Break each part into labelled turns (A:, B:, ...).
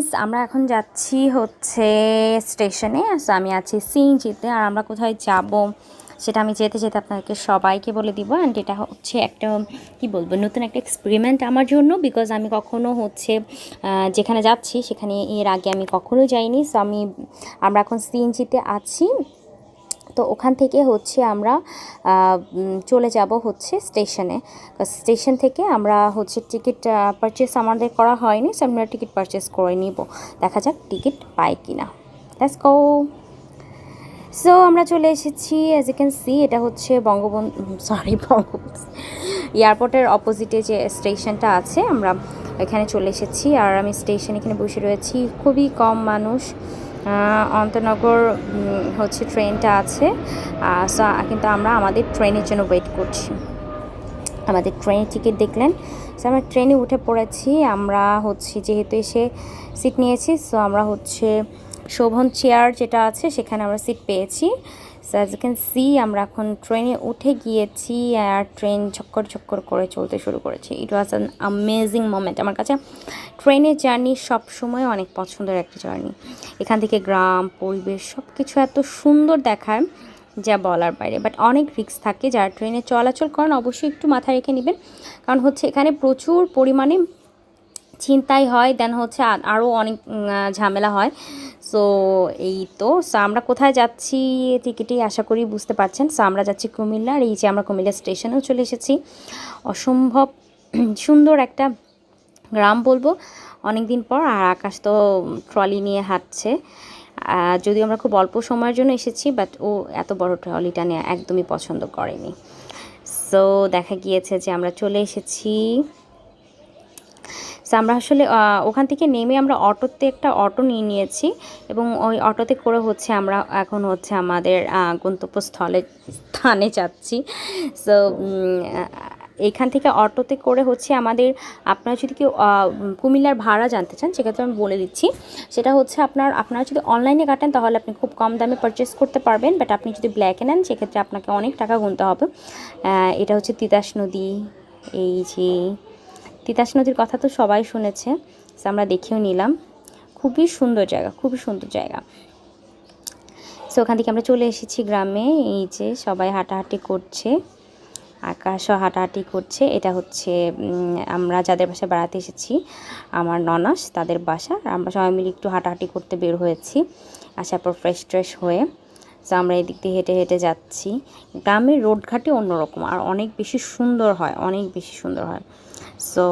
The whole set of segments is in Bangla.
A: ফ্রেন্ডস আমরা এখন যাচ্ছি হচ্ছে স্টেশনে সো আমি আছি সিএনজিতে আর আমরা কোথায় যাব সেটা আমি যেতে যেতে আপনাদেরকে সবাইকে বলে দিব। অ্যান্ড এটা হচ্ছে একটা, কি বলব, নতুন একটা এক্সপেরিমেন্ট আমার জন্য বিকজ আমি কখনো হচ্ছে যেখানে যাচ্ছি সেখানে এর আগে আমি কখনো যাইনি। সো আমি, আমরা এখন সিএনজিতে আছি। তো ওখান থেকে হচ্ছে আমরা চলে যাব হচ্ছে স্টেশনে। স্টেশন থেকে আমরা হচ্ছে টিকিট পারচেস আমাদের করা হয়নি সো আমরা টিকিট পারচেস করে নিব। দেখা যাক টিকিট পাই কি না গো সো আমরা চলে এসেছি অ্যাজ ইউ ক্যান সি এটা হচ্ছে বঙ্গবন্ধু সরি বঙ্গবন্ধু, এয়ারপোর্টের অপোজিটে যে স্টেশনটা আছে, আমরা এখানে চলে এসেছি। আর আমি স্টেশন এখানে বসে রয়েছি। খুবই কম মানুষ। অন্তনগর হচ্ছে ট্রেনটা আছে। কিন্তু আমরা আমাদের ট্রেনের জন্য ওয়েট করছি। আমাদের ট্রেনের টিকিট দেখলেন। সো আমরা ট্রেনে উঠে পড়েছি। আমরা হচ্ছে যেহেতু এসে সিট নিয়েছি সো আমরা হচ্ছে শোভন চেয়ার যেটা আছে, সেখানে আমরা সিট পেয়েছি। সো অ্যাজ ক্যান সি আমরা এখন ট্রেনে উঠে গিয়েছি আর ট্রেন চক্কর চক্কর করে চলতে শুরু করেছি। It was an amazing moment আমার কাছে ট্রেনের জার্নি সবসময় অনেক পছন্দের একটা জার্নি এখান থেকে গ্রাম, পরিবেশ সব কিছু এত সুন্দর দেখায় যা বলার বাইরে। বাট অনেক রিস্ক থাকে যারা ট্রেনে চলাচল করেন, অবশ্যই একটু মাথায় রেখে নেবেন। কারণ হচ্ছে এখানে প্রচুর পরিমাণে ছিনতাই হয় দেন হচ্ছে আরও অনেক ঝামেলা হয়। সো এই তো সো আমরা কোথায় যাচ্ছি টিকিটেই আশা করি বুঝতে পারছেন। সো আমরা যাচ্ছি কুমিল্লা আর এই যে আমরা কুমিল্লা স্টেশনেও চলে এসেছি। অসম্ভব সুন্দর একটা গ্রাম বলব অনেক দিন পর, আর আকাশ তো ট্রলি নিয়ে হাঁটছে। যদিও আমরা খুব অল্প সময়ের জন্য এসেছি বাট ও এত বড় ট্রলিটা নিয়ে একদমই পছন্দ করেনি। সো দেখা গিয়েছে যে আমরা চলে এসেছি। আমরা আসলে ওখান থেকে নেমে আমরা অটোতে একটা অটো নিয়ে নিয়েছি এবং ওই অটোতে করে হচ্ছে আমরা এখন হচ্ছে আমাদের গন্তব্যস্থলে, স্থানে যাচ্ছি। সো এখান থেকে অটোতে করে হচ্ছে আমাদের, আপনারা যদি কেউ কুমিল্লার ভাড়া জানতে চান, সেক্ষেত্রে আমি বলে দিচ্ছি। সেটা হচ্ছে আপনার, আপনারা যদি অনলাইনে কাটেন, তাহলে আপনি খুব কম দামে পারচেস করতে পারবেন। বাট আপনি যদি ব্ল্যাকে নেন, সেক্ষেত্রে আপনাকে অনেক টাকা গুনতে হবে। এটা হচ্ছে তিতাস নদী, এই যে তিতাস নদীর কথা তো সবাই শুনেছে আমরা দেখেও নিলাম। খুবই সুন্দর জায়গা, খুবই সুন্দর জায়গা। সো ওখান থেকে আমরা চলে এসেছি গ্রামে, এই যে সবাই হাঁটাহাঁটি করছে আকাশও হাঁটাহাঁটি করছে। এটা হচ্ছে আমরা যাদের বাসায় বেড়াতে এসেছি, আমার ননাস, তাদের বাসা। আমরা সবাই মিলে একটু হাঁটাহাঁটি করতে বের হয়েছি, আসার পর ফ্রেশ ট্রেশ হয়ে। সো আমরা এদিক দিয়ে হেঁটে হেঁটে যাচ্ছি। গ্রামের রোডঘাটে অন্যরকম, আর অনেক বেশি সুন্দর হয়, অনেক বেশি সুন্দর হয়। সো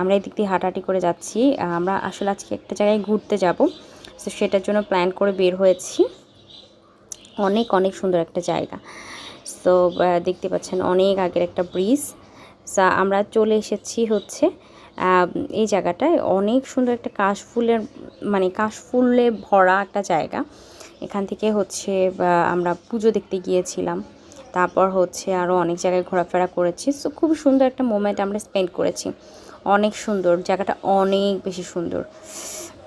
A: আমরা এদিক দিয়ে হাঁটাহাঁটি করে যাচ্ছি। আমরা আসলে আজকে একটা জায়গায় ঘুরতে যাব। সো সেটার জন্য প্ল্যান করে বের হয়েছি। অনেক অনেক সুন্দর একটা জায়গা। সো দেখতে পাচ্ছেন অনেক আগের একটা ব্রিজ সা আমরা চলে এসেছি হচ্ছে এই জায়গাটায়। অনেক সুন্দর একটা কাশফুলের মানে কাশফুলে ভরা একটা জায়গা। এখান থেকে হচ্ছে আমরা পুজো দেখতে গিয়েছিলাম। তারপর হচ্ছে আরও অনেক জায়গায় ঘোরাফেরা করেছি। সো খুব সুন্দর একটা মোমেন্ট আমরা স্পেন্ড করেছি। অনেক সুন্দর, জায়গাটা অনেক বেশি সুন্দর।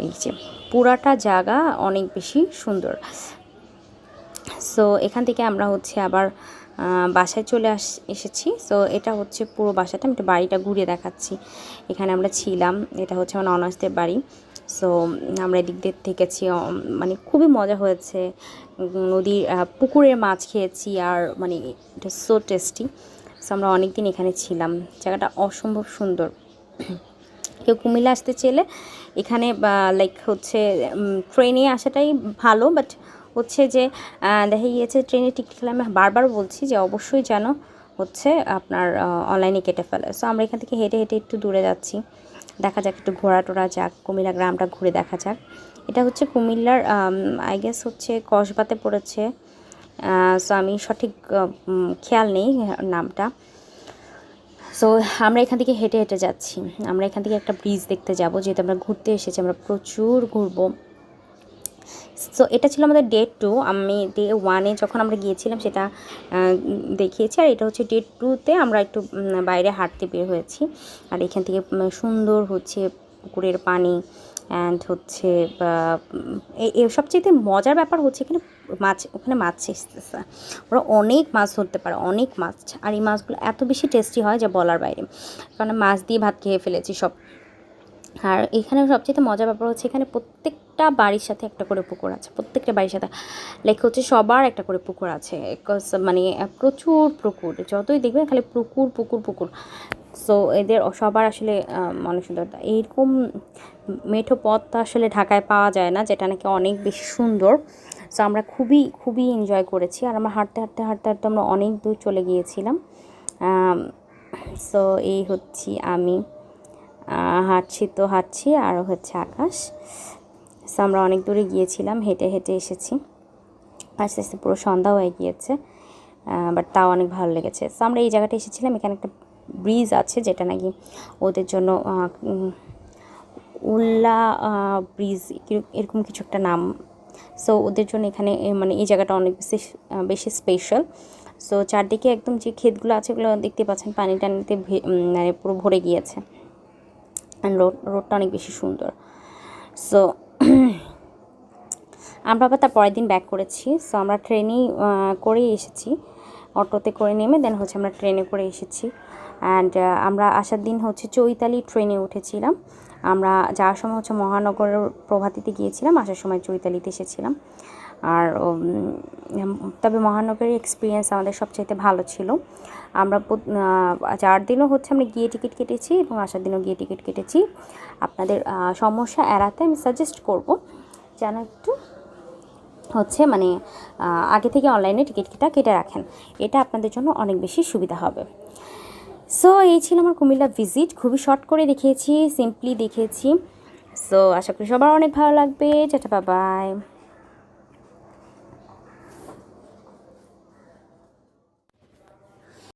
A: এই যে, পুরাটা জায়গা অনেক বেশি সুন্দর। সো এখান থেকে আমরা হচ্ছে আবার বাসায় চলে আস, এসেছি। সো এটা হচ্ছে পুরো বাসাটা। আমি একটু বাড়িটা ঘুরিয়ে দেখাচ্ছি। এখানে আমরা ছিলাম। এটা হচ্ছে আমার অনার্সদের বাড়ি। সো আমরা এদিক দিয়ে থেকেছি মানে খুবই মজা হয়েছে। নদীর পুকুরের মাছ খেয়েছি আর মানে এটা সো টেস্টি সো আমরা অনেক দিন এখানে ছিলাম। জায়গাটা অসম্ভব সুন্দর। কেউ কুমিল্লা আসতে চেলে এখানে লাইক হচ্ছে ট্রেনে আসাটাই ভালো বাট হচ্ছে যে দেখা গিয়েছে ট্রেনে টিকিট খেলে আমি বারবার বলছি যে, অবশ্যই যেন হচ্ছে আপনার অনলাইনে কেটে ফেলে। সো আমরা এখান থেকে হেঁটে হেঁটে একটু দূরে যাচ্ছি। দেখা যাক একটু ঘোরা টোরা যাক, কুমিল্লা গ্রামটা ঘুরে দেখা যাক। এটা হচ্ছে কুমিল্লার আই গেস হচ্ছে কসবাতে পড়েছে। সো আমি সঠিক খেয়াল নেই নামটা। সো আমরা এখান থেকে হেঁটে হেঁটে যাচ্ছি। আমরা এখান থেকে একটা ব্রিজ দেখতে যাব, যেহেতু আমরা ঘুরতে এসেছি, আমরা প্রচুর ঘুরবো। সো এটা ছিল আমাদের ডে টু আমি ডে ওয়ানে যখন আমরা গিয়েছিলাম, সেটা দেখিয়েছি। আর এটা হচ্ছে ডে টুতে আমরা একটু বাইরে হাঁটতে বের হয়েছি। আর এখান থেকে সুন্দর হচ্ছে পুকুরের পানি অ্যান্ড হচ্ছে সবচেয়ে মজার ব্যাপার হচ্ছে এখানে মাছ, ওখানে মাছ এসতেছে ওরা অনেক মাছ ধরতে পারে, অনেক মাছ। আর এই মাছগুলো এত বেশি টেস্টি হয় যে বলার বাইরে। কারণ মাছ দিয়ে ভাত খেয়ে ফেলেছি সব। আর এখানে সবচেয়ে মজার ব্যাপার হচ্ছে এখানে প্রত্যেকটা বাড়ির সাথে একটা করে পুকুর আছে, প্রত্যেকটা বাড়ির সাথে। লাইক হচ্ছে সবার একটা করে পুকুর আছে মানে প্রচুর পুকুর, যতই দেখবেন খালি পুকুর পুকুর পুকুর। সো এদের সবার আসলে মনে সুন্দরতা এইরকম মেঠো পথ আসলে ঢাকায় পাওয়া যায় না, যেটা নাকি অনেক বেশি সুন্দর। সো আমরা খুবই খুবই এনজয় করেছি। আর আমরা হাঁটতে হাঁটতে হাঁটতে হাঁটতে আমরা অনেক দূর চলে গিয়েছিলাম। সো এই হচ্ছি আমি। হাঁটছি তো হাঁটছি, আর হচ্ছে আকাশ। আমরা অনেক দূরে গিয়েছিলাম, হেঁটে হেঁটে এসেছি। আস্তে আস্তে পুরো সন্ধ্যা হয়ে গিয়েছে বাট তাও অনেক ভালো লেগেছে। সো আমরা এই জায়গাটা এসেছিলাম, এখানে একটা ব্রিজ আছে যেটা নাকি ওদের জন্য উল্লা ব্রিজ এরকম কিছু একটা নাম। সো ওদের জন্য এখানে মানে এই জায়গাটা অনেক বেশি বেশি স্পেশাল সো চারদিকে একদম যে ক্ষেতগুলো আছে, ওগুলো দেখতে পাচ্ছেন, পানি টানিতে মানে পুরো ভরে গিয়েছে। রোড, রোডটা অনেক বেশি সুন্দর। সো আমরা আবার তার পরের দিন ব্যাক করেছি। সো আমরা ট্রেনেই করেই এসেছি। অটোতে করে নেমে দেন হচ্ছে আমরা ট্রেনে করে এসেছি। অ্যান্ড আমরা আসার দিন হচ্ছে চৈতালি ট্রেনে উঠেছিলাম। আমরা যাওয়ার সময় হচ্ছে মহানগরের প্রভাতিতে গিয়েছিলাম, আসার সময় চৈতালিতে এসেছিলাম। আর তবে মহানগরের এক্সপিরিয়েন্স আমাদের সবচাইতে ভালো ছিল। আমরা চার দিনও হচ্ছে আমরা গিয়ে টিকিট কেটেছি এবং আসার দিনও গিয়ে টিকিট কেটেছি। আপনাদের সমস্যা এড়াতে আমি সাজেস্ট করব যেন একটু হচ্ছে মানে আগে থেকে অনলাইনে টিকিটটা কেটে রাখেন। এটা আপনাদের জন্য অনেক বেশি সুবিধা হবে। সো এই ছিল আমার কুমিল্লা ভিজিট খুবই শর্ট করে দেখিয়েছি সিম্পলি দেখিয়েছি। সো আশা করি সবার অনেক ভালো লাগবে। টাটা বাবাই